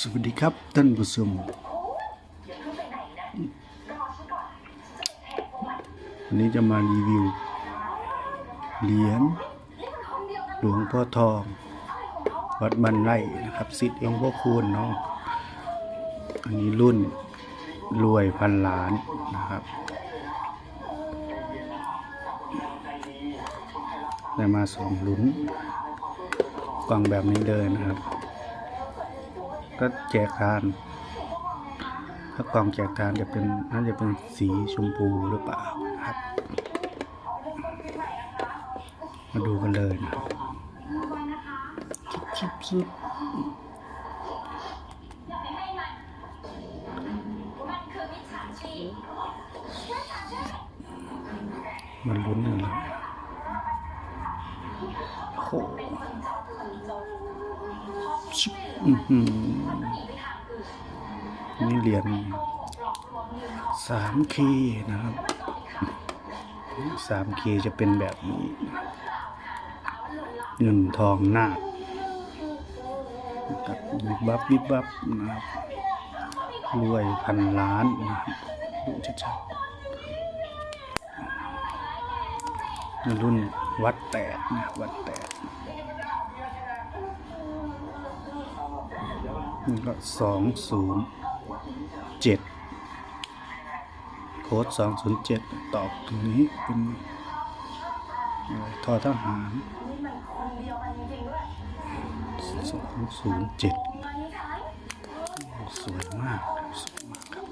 สวัสดีครับท่านผู้ชมวันนี้จะมารีวิว เหรียญหลวงพ่อทอง วัดบันไร่นะครับสิทธิ์หลวงพ่อคูณเนาะอันนี้รุ่นรวยพันล้านนะครับได้มาสองลุ้นกล่องแบบนี้เลยนะครับ ก็แจกทานถ้ากล่องแจกทานจะเป็นน่าจะเป็นสีชมพูหรือเปล่านะครับ มาดูกันเลยนะครับชิบชิบมันลุ้นกันเลยโอ้โหชิบอื้อหือนี่เหรียญสามคีนะครับสามคีจะเป็นแบบนี้เงินทองหน้ากับวิบวับวิบวับนะครับรวยพันล้านนะครับดูชัดๆนี่รุ่น วัดแตกนะวัดแตกนี่ก็สองศูนย์เจ็ดโค้ดสองศูนย์เจ็ดตอบตรงนี้เป็นอะไรทอทหารสองศูนย์เจ็ดสวยมากครับ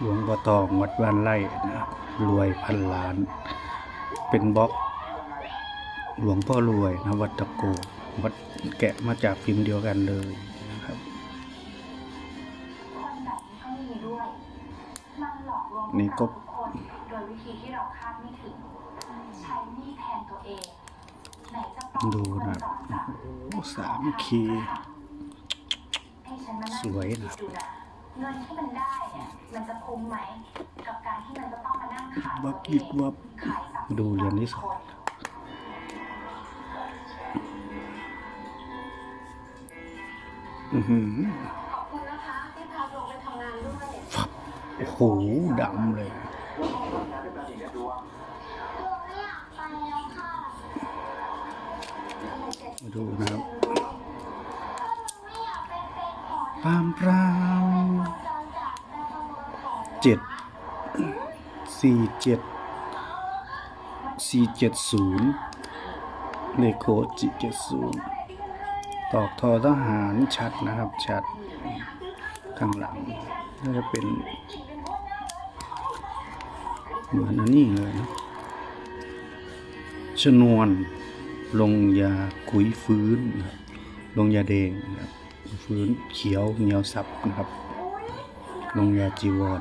หลวงพ่อทองวัดบ้านไร่นะครับรวยพันล้าน เป็นบล็อก หลวงพ่อรวยนะวัดตะโกวัดแกะมาจากพิมพ์เดียวกันเลยนะครับนี่ก็โดยวิธีที่เราคาดไม่ถึงใช้หนี้แทนตัวเองไหนจะปลอมดูตัวนะจอมจับโอ้สามคีให้ฉันมานั่งสวยนะคิดดูนะ เงินที่มันได้เนี่ยมันจะคุ้มไหมกับการที่มันจะต้องมานั่งขายวัตับวเอวิบงวับขายทรัพย์สินดูเหรียญที่สองอือหือขอบคุณนะคะที่พาลงไปทำงานด้วยโอ้โหดำเลยมาดูนะครับปามปราม เจ็ดสี่เจ็ดสี่เจ็ดศูนย์เลโคจิเจ็ดศูนย์ตอกทอทหารชัดนะครับ ชัดข้างหลังน่าจะเป็น เหมือนอันนี้เลยนะชนวนลงยาคุยฟื้นครับลงยาแดงนะครับฟื้นเขียวเหนียวสับนะครับ ลงยาจีวร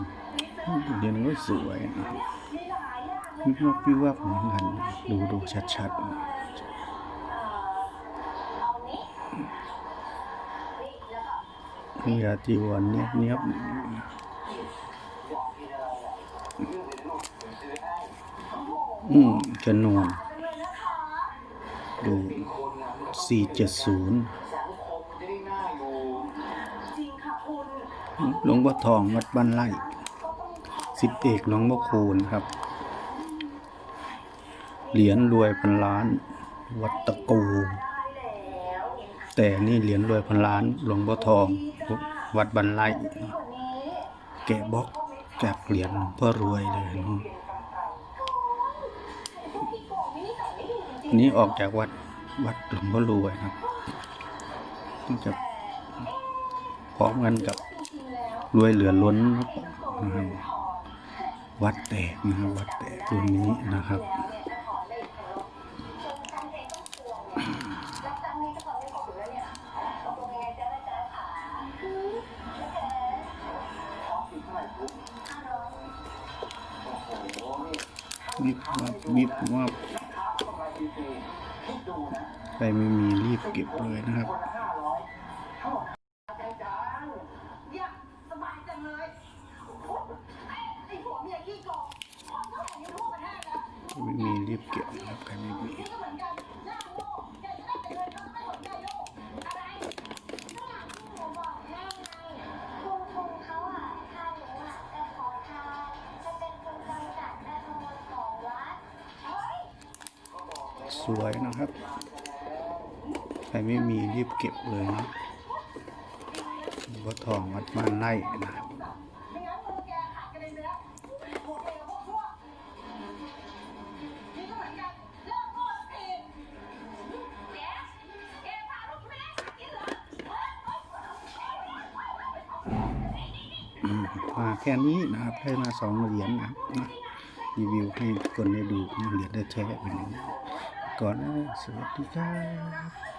เรียนก็สวยนะครับวิบวับวิบวับเหมือนกัน ดูดูชัดๆนะลงยาจีวรเนี้ยเนี้ยบอืมชนวนดูสี่เจ็ดศูนย์หลวงพ่อทองวัดบ้านไร่ สิทธิเอกหลวงพ่อคูณครับ เหรียญรวยพันล้าน วัดตะกูแต่นี่เหรียญรวยพันล้านหลวงพ่อทอง วัดบ้านไร่แกะบล็อกจากเหรียญหลวงพ่อรวยเลยนี้ออกจากวัดวัดหลวงพ่อรวยครับจะพร้อมกันกับรวยเหลือล้นครับ วัดแตกนะครับวัดแตกรุ่นนี้นะครับวิบวับวิบวับใครไม่มีรีบเก็บเลยนะครับ อยากสบายจังเลยไอ้ผัวเมียขี้โกงพ่อก็เห็นทั่วประเทศแล้ว ใคร ไม่มีรีบเก็บนะครับใครไม่มีสวยนะครับ ใครไม่มีรีบเก็บเลยนะบัวทองวัดบ้านไร่นะครับ มาแค่นี้นะครับให้มาสองเหรียญนะครับนะรีวิวให้คนได้ดูเหรียญได้แท้เป็นอย่างนี้ก่อนนะสวัสดีครับ